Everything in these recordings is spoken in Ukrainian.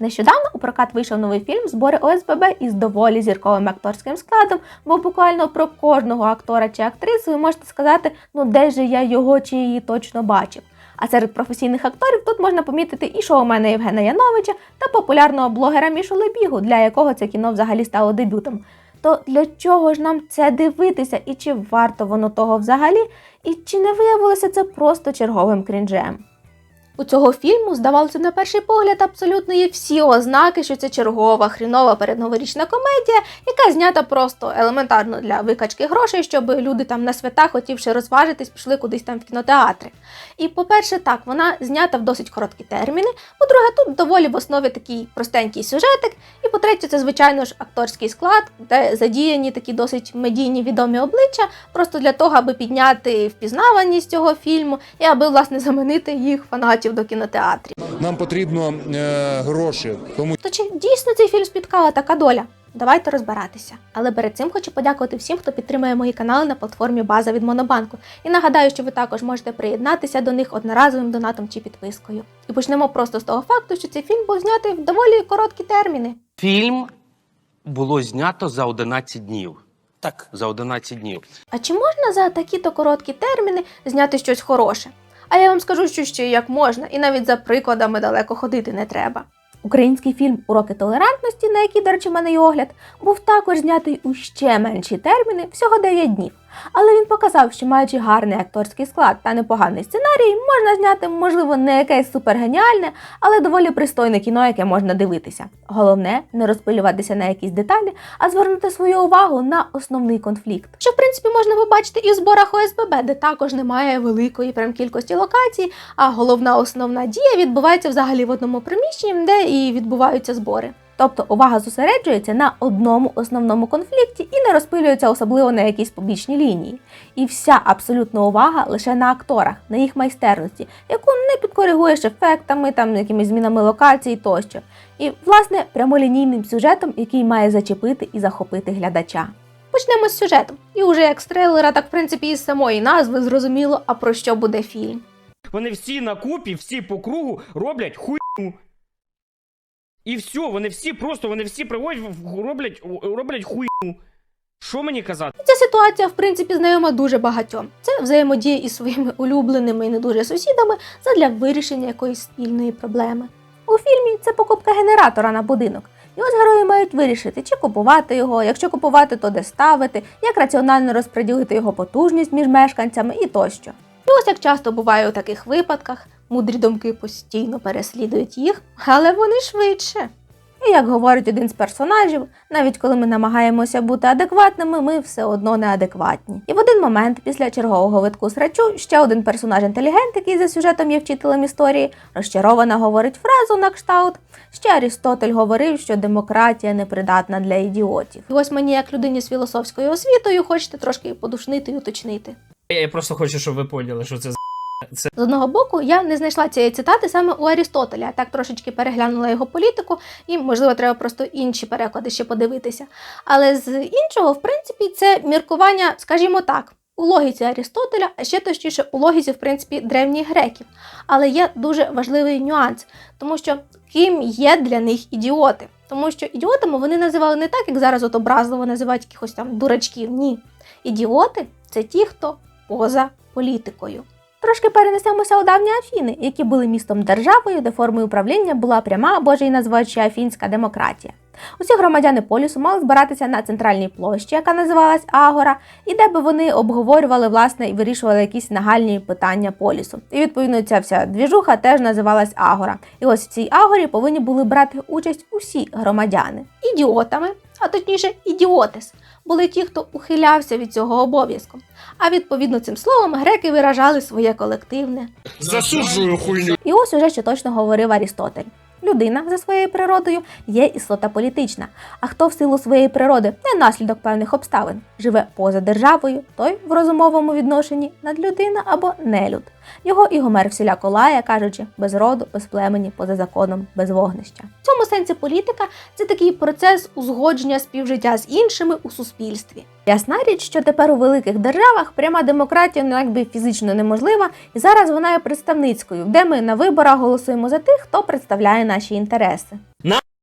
Нещодавно у прокат вийшов новий фільм Збори ОСББ із доволі зірковим акторським складом, бо буквально про кожного актора чи актрису ви можете сказати, ну де же я його чи її точно бачив. А серед професійних акторів тут можна помітити і шоумена Євгена Яновича та популярного блогера Мішу Лебігу, для якого це кіно взагалі стало дебютом. То для чого ж нам це дивитися, і чи варто воно того взагалі, і чи не виявилося це просто черговим крінжем? У цього фільму, здавалося, на перший погляд, абсолютно є всі ознаки, що це чергова хрінова передноворічна комедія, яка знята просто елементарно для викачки грошей, щоб люди там на свята, хотівши розважитись, пішли кудись там в кінотеатри. І, по-перше, так, вона знята в досить короткі терміни. По-друге, тут доволі в основі такий простенький сюжетик. І по-третє, це, звичайно ж, акторський склад, де задіяні такі досить медійні відомі обличчя, просто для того, аби підняти впізнаваність цього фільму і аби, власне, заманити їх фанатів до кінотеатрів. Нам потрібно е, гроші, тому То чи дійсно цей фільм спіткала така доля? Давайте розбиратися. Але перед цим хочу подякувати всім, хто підтримує мої канали на платформі База від Монобанку. І нагадаю, що ви також можете приєднатися до них одноразовим донатом чи підпискою. І почнемо просто з того факту, що цей фільм був знятий в доволі короткі терміни. Фільм було знято за 11 днів. Так. За 11 днів. А чи можна за такі-то короткі терміни зняти щось хороше? А я вам скажу, що ще як можна, і навіть за прикладами далеко ходити не треба. Український фільм Уроки толерантності, на який, до речі, в мене й огляд, був також знятий у ще менші терміни, всього 9 днів. Але він показав, що маючи гарний акторський склад та непоганий сценарій, можна зняти, можливо, не якесь супергеніальне, але доволі пристойне кіно, яке можна дивитися. Головне не розпилюватися на якісь деталі, а звернути свою увагу на основний конфлікт. Що в принципі можна побачити і в зборах ОСББ, де також немає великої прям кількості локацій, а головна основна дія відбувається взагалі в одному приміщенні, де і відбуваються збори. Тобто увага зосереджується на одному основному конфлікті і не розпилюється особливо на якісь побічні лінії. І вся абсолютна увага лише на акторах, на їх майстерності, яку не підкоригуєш ефектами, там якимись змінами локацій тощо. І, власне, прямолінійним сюжетом, який має зачепити і захопити глядача. Почнемо з сюжету. І уже як з трейлера, так в принципі і з самої назви зрозуміло, а про що буде фільм. Вони всі на купі, всі по кругу роблять хуйню. І все, вони всі просто, вони всі приходять, в- роблять, роблять хуйню. Що мені казати? Ця ситуація, в принципі, знайома дуже багатьом. Це взаємодія із своїми улюбленими і не дуже сусідами задля вирішення якоїсь спільної проблеми. У фільмі це покупка генератора на будинок. І ось герої мають вирішити, чи купувати його, якщо купувати, то де ставити, як раціонально розподілити його потужність між мешканцями і тощо. І ось як часто буває у таких випадках, мудрі думки постійно переслідують їх, але вони швидше. І як говорить один з персонажів, навіть коли ми намагаємося бути адекватними, ми все одно неадекватні. І в один момент, після чергового витку срачу, ще один персонаж інтелігент, який за сюжетом є вчителем історії, розчаровано говорить фразу на кшталт. Ще Арістотель говорив, що демократія непридатна для ідіотів. І ось мені, як людині з філософською освітою, хочете трошки подушнити і уточнити. Я просто хочу, щоб ви поняли, що це з З одного боку, я не знайшла цієї цитати саме у Арістотеля, так трошечки переглянула його політику, і, можливо, треба просто інші переклади ще подивитися. Але з іншого, в принципі, це міркування, скажімо так, у логіці Арістотеля, а ще точніше у логіці, в принципі, древніх греків. Але є дуже важливий нюанс, тому що ким є для них ідіоти? Тому що ідіотами вони називали не так, як зараз от образливо називають якихось там дурачків. Ні. Ідіоти це ті, хто поза політикою. Трошки перенесемося у давні Афіни, які були містом державою, де формою управління була пряма або ж її називають ще афінська демократія. Усі громадяни полісу мали збиратися на центральній площі, яка називалась Агора, і де би вони обговорювали власне і вирішували якісь нагальні питання полісу. І відповідно ця вся двіжуха теж називалась Агора. І ось в цій агорі повинні були брати участь усі громадяни. Ідіотами, а точніше ідіотес, були ті, хто ухилявся від цього обов'язку. А відповідно цим словом греки виражали своє колективне. засуджую хуйню. І ось уже що точно говорив Арістотель. Людина за своєю природою є істота політична, а хто в силу своєї природи не наслідок певних обставин живе поза державою, той в розумовому відношенні надлюдина або нелюд. Його і Гомер всіляко лає, кажучи, без роду, без племені, поза законом, без вогнища. В цьому сенсі політика це такий процес узгодження співжиття з іншими у суспільстві. Ясна річ, що тепер у великих державах пряма демократія ну якби фізично неможлива, і зараз вона є представницькою, де ми на виборах голосуємо за тих, хто представляє наші інтереси.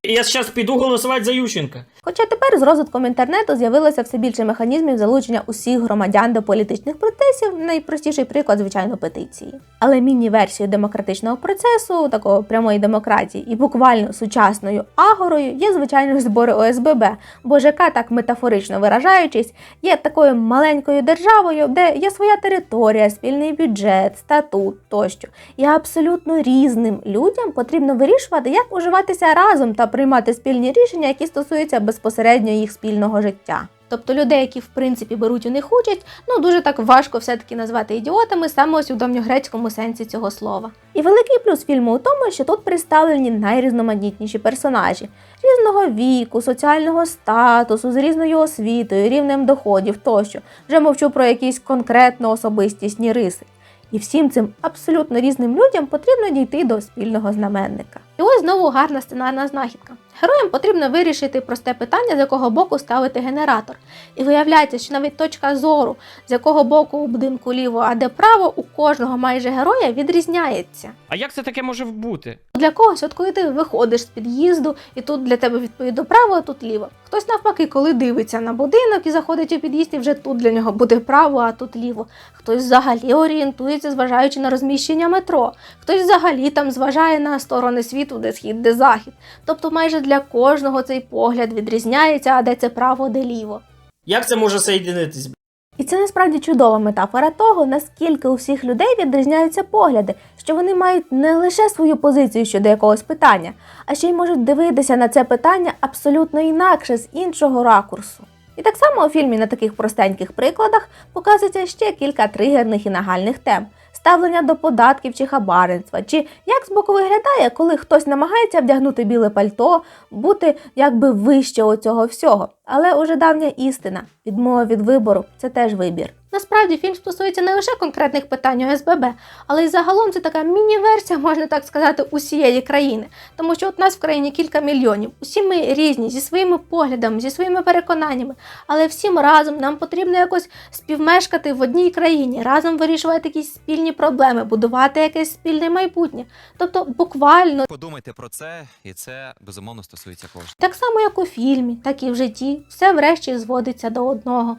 Я зараз піду голосувати за Ющенка. Хоча тепер з розвитком інтернету з'явилося все більше механізмів залучення усіх громадян до політичних процесів. Найпростіший приклад, звичайно, петиції. Але міні-версією демократичного процесу, такого прямої демократії, і буквально сучасною агорою є звичайно збори ОСББ, бо ЖК, так метафорично виражаючись, є такою маленькою державою, де є своя територія, спільний бюджет, статут тощо. І абсолютно різним людям потрібно вирішувати, як уживатися разом та приймати спільні рішення, які стосуються безпосередньо їх спільного життя. Тобто людей, які в принципі беруть у них участь, ну дуже так важко все-таки назвати ідіотами саме ось у давньогрецькому сенсі цього слова. І великий плюс фільму у тому, що тут представлені найрізноманітніші персонажі різного віку, соціального статусу, з різною освітою, рівнем доходів тощо. Вже мовчу про якісь конкретно особистісні риси. І всім цим абсолютно різним людям потрібно дійти до спільного знаменника. І ось знову гарна сценарна знахідка. Героям потрібно вирішити просте питання, з якого боку ставити генератор. І виявляється, що навіть точка зору, з якого боку у будинку ліво, а де право, у кожного майже героя відрізняється. А як це таке може бути? Для когось, от коли ти виходиш з під'їзду, і тут для тебе відповідно право, а тут ліво. Хтось навпаки, коли дивиться на будинок і заходить у під'їзд, і вже тут для нього буде право, а тут ліво. Хтось взагалі орієнтується, зважаючи на розміщення метро. Хтось взагалі там зважає на сторони світу, де схід, де захід. Тобто майже для кожного цей погляд відрізняється, а де це право, де ліво. Як це може соєдинитись? І це насправді чудова метафора того, наскільки у всіх людей відрізняються погляди, що вони мають не лише свою позицію щодо якогось питання, а ще й можуть дивитися на це питання абсолютно інакше з іншого ракурсу. І так само у фільмі на таких простеньких прикладах показується ще кілька тригерних і нагальних тем: ставлення до податків чи хабарництва, чи як з боку виглядає, коли хтось намагається вдягнути біле пальто, бути якби вище оцього всього. Але уже давня істина, відмова від вибору це теж вибір. Насправді фільм стосується не лише конкретних питань ОСББ, але й загалом це така міні-версія, можна так сказати, усієї країни. Тому що от нас в країні кілька мільйонів. Усі ми різні зі своїми поглядами, зі своїми переконаннями, але всім разом нам потрібно якось співмешкати в одній країні, разом вирішувати якісь спільні проблеми, будувати якесь спільне майбутнє. Тобто, буквально Подумайте про це, і це безумовно стосується кожного. так само, як у фільмі, так і в житті, все врешті зводиться до одного.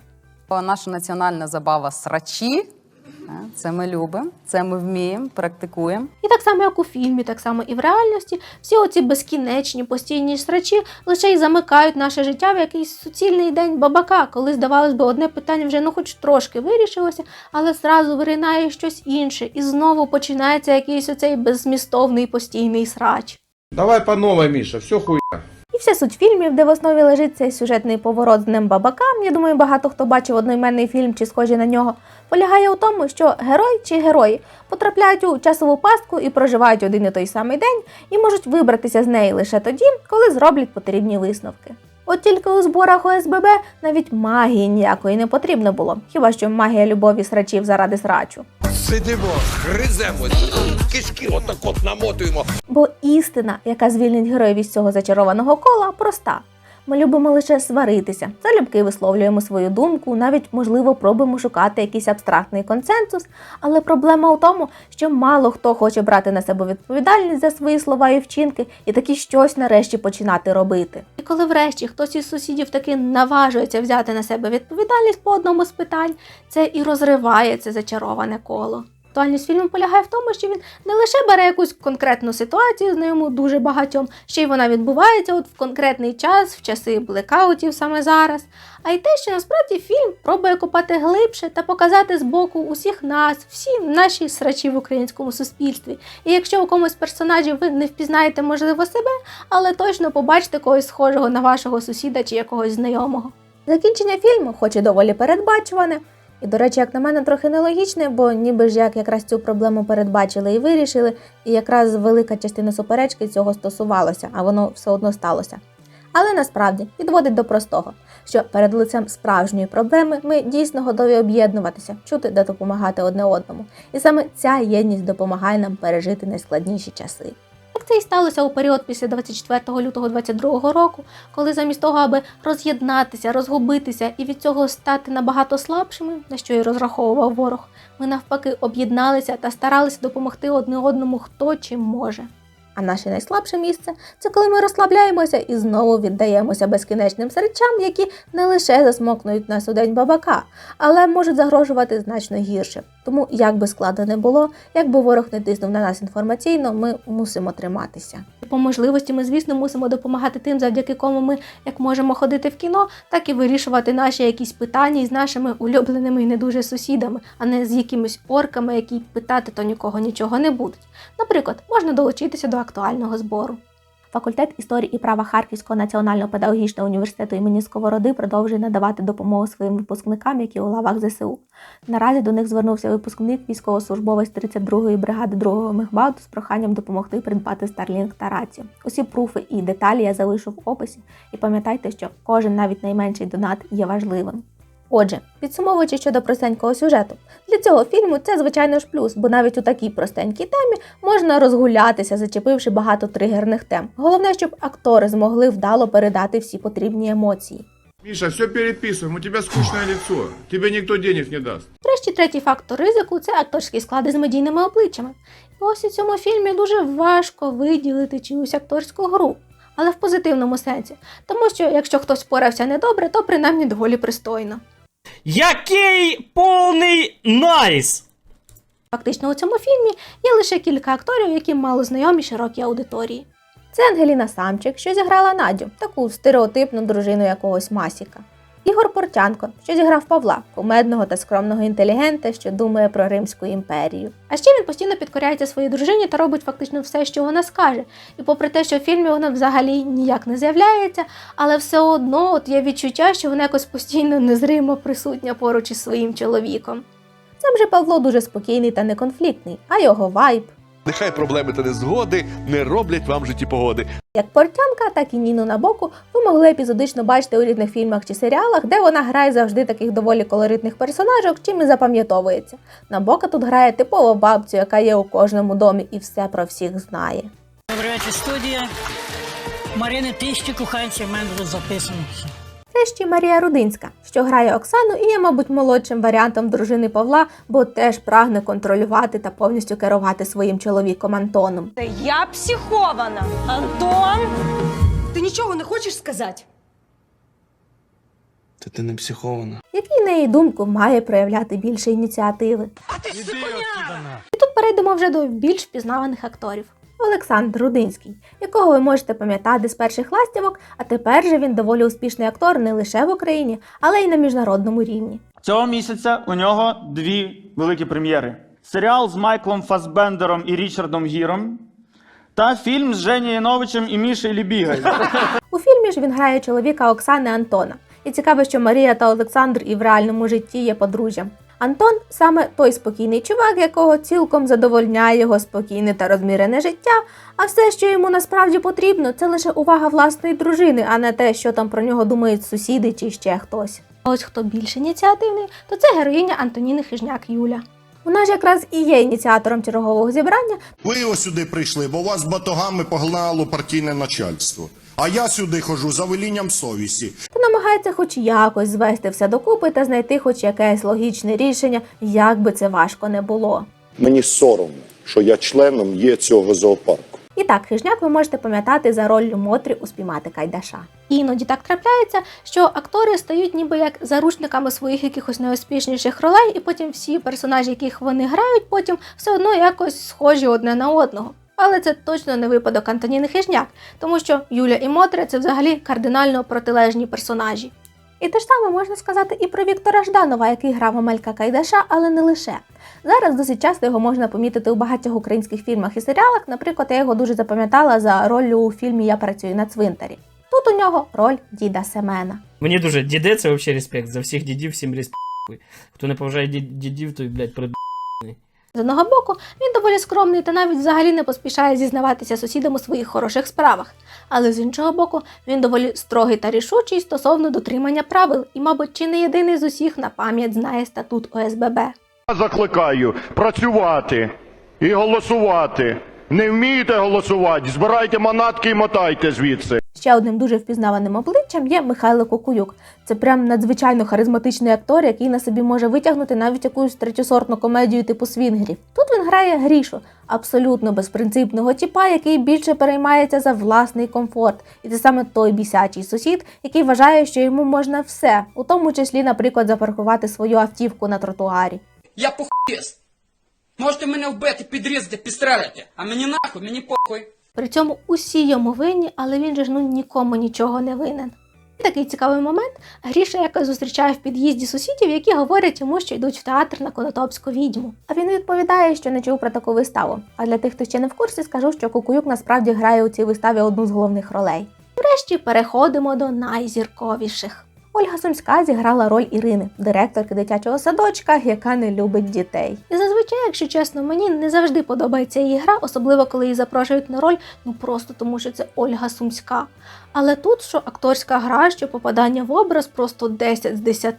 Наша національна забава срачі. Е, Це ми любимо, це ми вміємо, практикуємо. І так само, як у фільмі, так само і в реальності, всі оці безкінечні постійні срачі лише й замикають наше життя в якийсь суцільний день бабака, коли, здавалось би, одне питання вже ну хоч трошки вирішилося, але зразу виринає щось інше, і знову починається якийсь оцей беззмістовний постійний срач. Давай по новой, Миша, все хуйня. Вся суть фільмів, де в основі лежить цей сюжетний поворот з Днем бабака, я думаю, багато хто бачив одноіменний фільм чи схожий на нього, полягає у тому, що герой чи герої потрапляють у часову пастку і проживають один і той самий день, і можуть вибратися з неї лише тоді, коли зроблять потрібні висновки. От тільки у зборах ОСББ навіть магії ніякої не потрібно було, хіба що магія любові срачів заради срачу. Сидимо, гриземо, кишки отак от намотуємо. Бо істина, яка звільнить героїв із цього зачарованого кола, проста. Ми любимо лише сваритися, залюбки висловлюємо свою думку, навіть можливо пробуємо шукати якийсь абстрактний консенсус. Але проблема у тому, що мало хто хоче брати на себе відповідальність за свої слова і вчинки, і таки щось нарешті починати робити. І коли врешті хтось із сусідів таки наважується взяти на себе відповідальність по одному з питань, це і розриває це зачароване коло. Актуальність фільму полягає в тому, що він не лише бере якусь конкретну ситуацію, знайому дуже багатьом, ще й вона відбувається от в конкретний час, в часи блекаутів саме зараз. А й те, що насправді фільм пробує копати глибше та показати з боку усіх нас, всі наші срачі в українському суспільстві. І якщо у комусь персонажів ви не впізнаєте, можливо, себе, але точно побачите когось схожого на вашого сусіда чи якогось знайомого. Закінчення фільму, хоч і доволі передбачуване, і, до речі, як на мене, трохи нелогічне, бо ніби ж як якраз цю проблему передбачили і вирішили, і якраз велика частина суперечки цього стосувалося, а воно все одно сталося. Але насправді підводить до простого, що перед лицем справжньої проблеми ми дійсно готові об'єднуватися, чути та допомагати одне одному. І саме ця єдність допомагає нам пережити найскладніші часи. Як це і сталося у період після 24 лютого 22 року, коли замість того, аби роз'єднатися, розгубитися і від цього стати набагато слабшими, на що і розраховував ворог, ми навпаки об'єдналися та старалися допомогти одне одному хто чим може. А наше найслабше місце це коли ми розслабляємося і знову віддаємося безкінечним серчам, які не лише засмокнують нас у день бабака, але можуть загрожувати значно гірше. Тому, як би складно не було, як би ворог не тиснув на нас інформаційно, ми мусимо триматися. По можливості ми, звісно, мусимо допомагати тим, завдяки кому ми як можемо ходити в кіно, так і вирішувати наші якісь питання із нашими улюбленими і не дуже сусідами, а не з якимись орками, які питати то нікого нічого не будуть. Наприклад, можна долучитися до актуального збору. Факультет історії і права Харківського національного педагогічного університету імені Сковороди продовжує надавати допомогу своїм випускникам, які у лавах ЗСУ. Наразі до них звернувся випускник військовослужбовець 32-ї бригади 2-го мехбату з проханням допомогти придбати Starlink та рацію. Усі пруфи і деталі я залишу в описі. І пам'ятайте, що кожен навіть найменший донат є важливим. Отже, підсумовуючи щодо простенького сюжету, для цього фільму це звичайно ж плюс, бо навіть у такій простенькій темі можна розгулятися, зачепивши багато тригерних тем. Головне, щоб актори змогли вдало передати всі потрібні емоції. Миша, все переписываем, у тебя скучное лицо. Тебе никто денег не даст. Врешті третій фактор ризику це акторські склади з медійними обличчями. І ось у цьому фільмі дуже важко виділити чиюсь акторську гру, але в позитивному сенсі. Тому що якщо хтось впорався недобре, то принаймні доволі пристойно. Який повний найс! Фактично у цьому фільмі є лише кілька акторів, які мало знайомі широкій аудиторії. Це Ангеліна Самчик, що зіграла Надю, таку стереотипну дружину якогось Масіка. Ігор Портянко, що зіграв Павла, кумедного та скромного інтелігента, що думає про Римську імперію. А ще він постійно підкоряється своїй дружині та робить фактично все, що вона скаже. І попри те, що в фільмі вона взагалі ніяк не з'являється, але все одно от є відчуття, що вона якось постійно незримо присутня поруч із своїм чоловіком. Сам же Павло дуже спокійний та неконфліктний, а його вайб. Нехай проблеми та незгоди не роблять вам житті погоди. Як Портянка, так і Ніну Набоку ви могли епізодично бачити у різних фільмах чи серіалах, де вона грає завжди таких доволі колоритних персонажок, чим і запам'ятовується. Набока тут грає типову бабцю, яка є у кожному домі і все про всіх знає. Добрий студія. Марини Тищі, коханців в мене записано. Це ще Марія Рудинська, що грає Оксану і є, мабуть, молодшим варіантом дружини Павла, бо теж прагне контролювати та повністю керувати своїм чоловіком Антоном. Я психована. Антон! Ти нічого не хочеш сказати? Та ти не психована. який, на її думку, має проявляти більше ініціативи. А ти І тут перейдемо вже до більш впізнаваних акторів. Олександр Рудинський, якого ви можете пам'ятати з перших ластівок, а тепер же він доволі успішний актор не лише в Україні, але й на міжнародному рівні. Цього місяця у нього дві великі прем'єри: серіал з Майклом Фасбендером і Річардом Гіром та фільм з Жені Яновичем і Мішею Лібігай. У фільмі ж він грає чоловіка Оксани Антона. І цікаво, що Марія та Олександр і в реальному житті є подружжям. Антон саме той спокійний чувак, якого цілком задовольняє його спокійне та розмірене життя, а все, що йому насправді потрібно, це лише увага власної дружини, а не те, що там про нього думають сусіди чи ще хтось. А ось хто більш ініціативний, то це героїня Антоніни Хижняк Юля. Вона ж якраз і є ініціатором чергового зібрання, Ви ось сюди прийшли, бо вас батогами погнало партійне начальство. А я сюди ходжу за велінням совісті. та намагається хоч якось звести все докупи та знайти хоч якесь логічне рішення, як би це важко не було. Мені соромно, що я членом є цього зоопарку. І так, хижняк ви можете пам'ятати за роллю Мотрі у спіймати Кайдаша. Іноді так трапляється, що актори стають ніби як заручниками своїх якихось найуспішніших ролей, і потім всі персонажі, яких вони грають, потім все одно якось схожі одне на одного. Але це точно не випадок Антоніни Хижняк, тому що Юля і Мотря це взагалі кардинально протилежні персонажі. І те ж саме можна сказати і про Віктора Жданова, який грав Амелька Кайдаша, але не лише. Зараз досить часто його можна помітити у багатьох українських фільмах і серіалах. Наприклад, я його дуже запам'ятала за роллю у фільмі Я працюю на цвинтарі. Тут у нього роль діда Семена. Мені дуже діди, це взагалі респект. За всіх дідів всім респект. Хто не поважає дід- дідів, той, блядь, прид... З одного боку, він доволі скромний та навіть взагалі не поспішає зізнаватися сусідам у своїх хороших справах. Але з іншого боку, він доволі строгий та рішучий стосовно дотримання правил, і, мабуть, чи не єдиний з усіх на пам'ять знає статут ОСББ. Закликаю працювати і голосувати. Не вмієте голосувати? Збирайте манатки і мотайте звідси. Ще одним дуже впізнаваним обличчям є Михайло Кокуюк. Це прям надзвичайно харизматичний актор, який на собі може витягнути навіть якусь третьосортну комедію типу свінгерів. Тут він грає грішу, абсолютно безпринципного тіпа, який більше переймається за власний комфорт. І це саме той бісячий сусід, який вважає, що йому можна все, у тому числі, наприклад, запаркувати свою автівку на тротуарі. Я похуєст. Можете мене вбити, підрізати, підстрелити. А мені нахуй, мені похуй. При цьому усі йому винні, але він же ж ну нікому нічого не винен. Такий цікавий момент. Гріша якось зустрічає в під'їзді сусідів, які говорять йому, що йдуть в театр на Конотопську відьму. А він відповідає, що не чув про таку виставу. А для тих, хто ще не в курсі, скажу, що Кукуюк насправді грає у цій виставі одну з головних ролей. Врешті переходимо до найзірковіших. Ольга Сумська зіграла роль Ірини, директорки дитячого садочка, яка не любить дітей. І зазвичай, якщо чесно, мені не завжди подобається її гра, особливо коли її запрошують на роль, ну просто тому, що це Ольга Сумська. Але тут що акторська гра, що попадання в образ просто 10 з 10.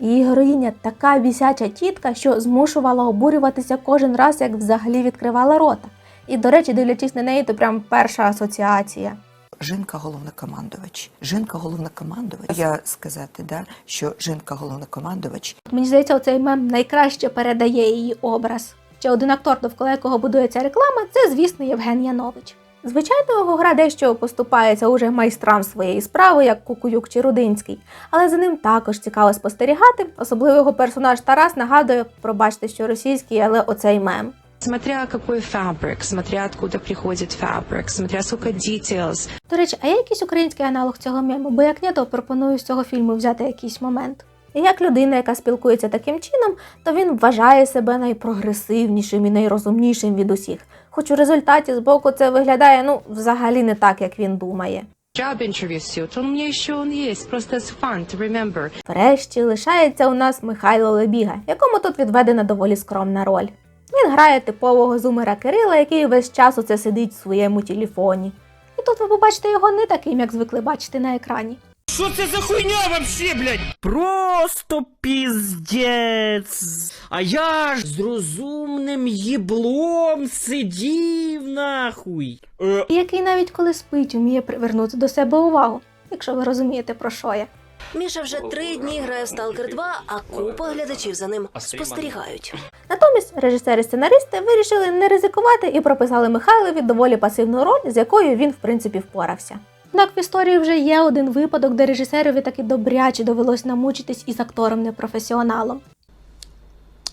Її героїня така бісяча тітка, що змушувала обурюватися кожен раз, як взагалі відкривала рота. І, до речі, дивлячись на неї, то прям перша асоціація. Жінка головнокомандувач. Жінка головнокомандувач. Я сказати, да, що жінка головнокомандувач. Мені здається, оцей мем найкраще передає її образ. Ще один актор, довкола якого будується реклама, це, звісно, Євген Янович. Звичайно, його гра дещо поступається уже майстрам своєї справи, як Кукуюк чи Рудинський, але за ним також цікаво спостерігати. Особливо його персонаж Тарас нагадує, пробачте, що російський, але оцей мем. Смотря какой фабрик, смотря откуда приходит фабрик, смотря сколько details. До речі, а є якийсь український аналог цього мему? Бо як ні, то пропоную з цього фільму взяти якийсь момент. І як людина, яка спілкується таким чином, то він вважає себе найпрогресивнішим і найрозумнішим від усіх. Хоч у результаті збоку це виглядає ну взагалі не так, як він думає. Job interview suit, он мне еще он есть, просто as fun to remember. Врешті лишається у нас Михайло Лебіга, якому тут відведена доволі скромна роль. Він грає типового зумера Кирила, який весь час оце сидить в своєму телефоні. І тут ви побачите його не таким, як звикли бачити на екрані. Що це за хуйня вообще, блядь? Просто піздець. А я ж з розумним їблом сидів нахуй. Е, І який навіть коли спить, вміє привернути до себе увагу, якщо ви розумієте про що я. Міша вже три дні грає в Сталкер 2, а купа глядачів за ним спостерігають. Натомість режисери-сценаристи вирішили не ризикувати і прописали Михайлові доволі пасивну роль, з якою він в принципі впорався. Однак в історії вже є один випадок, де режисерові таки добряче довелось намучитись із актором-непрофесіоналом.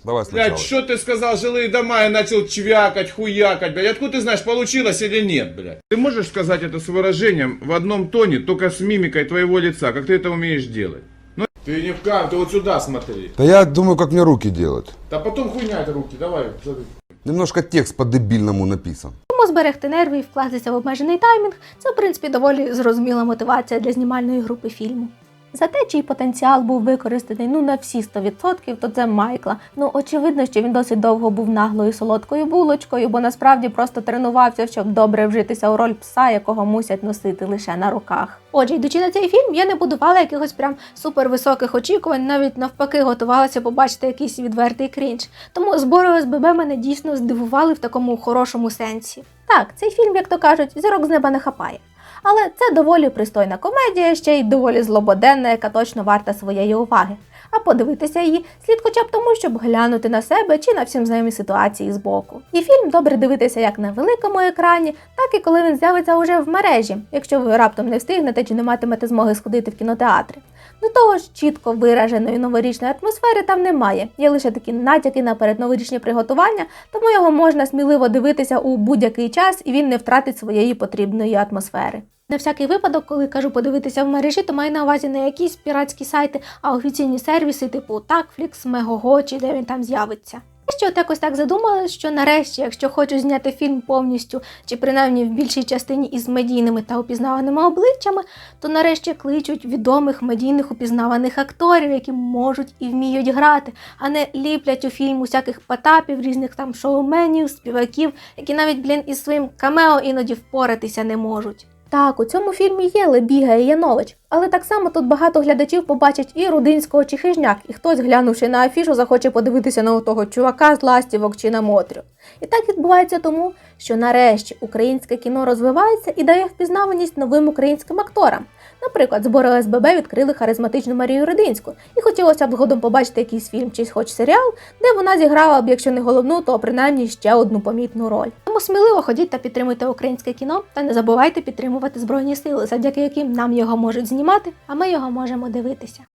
Давай сначала. Блядь, что ты сказал, жилые дома, я начал чвякать, хуякать, блядь. Откуда ты знаешь, получилось или нет, блядь? Ты можешь сказать это с выражением в одном тоне, только с мимикой твоего лица, как ты это умеешь делать? Ну, ты не в кам, ты вот сюда смотри. Да я думаю, как мне руки делать. Да потом хуйня это руки, давай, смотри. Немножко текст по-дебильному написан. Тому зберегти нерви і вкластися в обмежений таймінг це, в принципі, доволі зрозуміла мотивація для знімальної групи фільму. За те, чий потенціал був використаний ну на всі 100%, то це Майкла. Ну очевидно, що він досить довго був наглою солодкою булочкою, бо насправді просто тренувався, щоб добре вжитися у роль пса, якого мусять носити лише на руках. Отже, йдучи на цей фільм, я не будувала якихось прям супервисоких очікувань, навіть навпаки, готувалася побачити якийсь відвертий крінж. Тому збори ОСББ мене дійсно здивували в такому хорошому сенсі. Так, цей фільм, як то кажуть, зірок з неба не хапає. Але це доволі пристойна комедія, ще й доволі злободенна, яка точно варта своєї уваги. А подивитися її слід хоча б тому, щоб глянути на себе чи на всім знайомі ситуації збоку. І фільм добре дивитися як на великому екрані, так і коли він з'явиться уже в мережі, якщо ви раптом не встигнете чи не матимете змоги сходити в кінотеатри. До того ж, чітко вираженої новорічної атмосфери там немає. Є лише такі натяки на передноворічні приготування, тому його можна сміливо дивитися у будь-який час і він не втратить своєї потрібної атмосфери. На всякий випадок, коли кажу подивитися в мережі, то маю на увазі не якісь піратські сайти, а офіційні сервіси типу Такфлікс, Мегого чи де він там з'явиться. Я ще от якось так задумалась, що нарешті, якщо хочу зняти фільм повністю, чи принаймні в більшій частині із медійними та упізнаваними обличчями, то нарешті кличуть відомих медійних упізнаваних акторів, які можуть і вміють грати, а не ліплять у фільм усяких потапів, різних там шоуменів, співаків, які навіть, блін, із своїм камео іноді впоратися не можуть. Так, у цьому фільмі є Лебіга і Янович, але так само тут багато глядачів побачать і Рудинського чи Хижняк, і хтось, глянувши на афішу, захоче подивитися на того чувака з ластівок чи на Мотрю. І так відбувається тому, що нарешті українське кіно розвивається і дає впізнаваність новим українським акторам. Наприклад, збори ОСББ відкрили харизматичну Марію Родинську, і хотілося б згодом побачити якийсь фільм чи хоч серіал, де вона зіграла б, якщо не головну, то принаймні ще одну помітну роль. Тому сміливо ходіть та підтримуйте українське кіно, та не забувайте підтримувати збройні сили, завдяки яким нам його можуть знімати, а ми його можемо дивитися.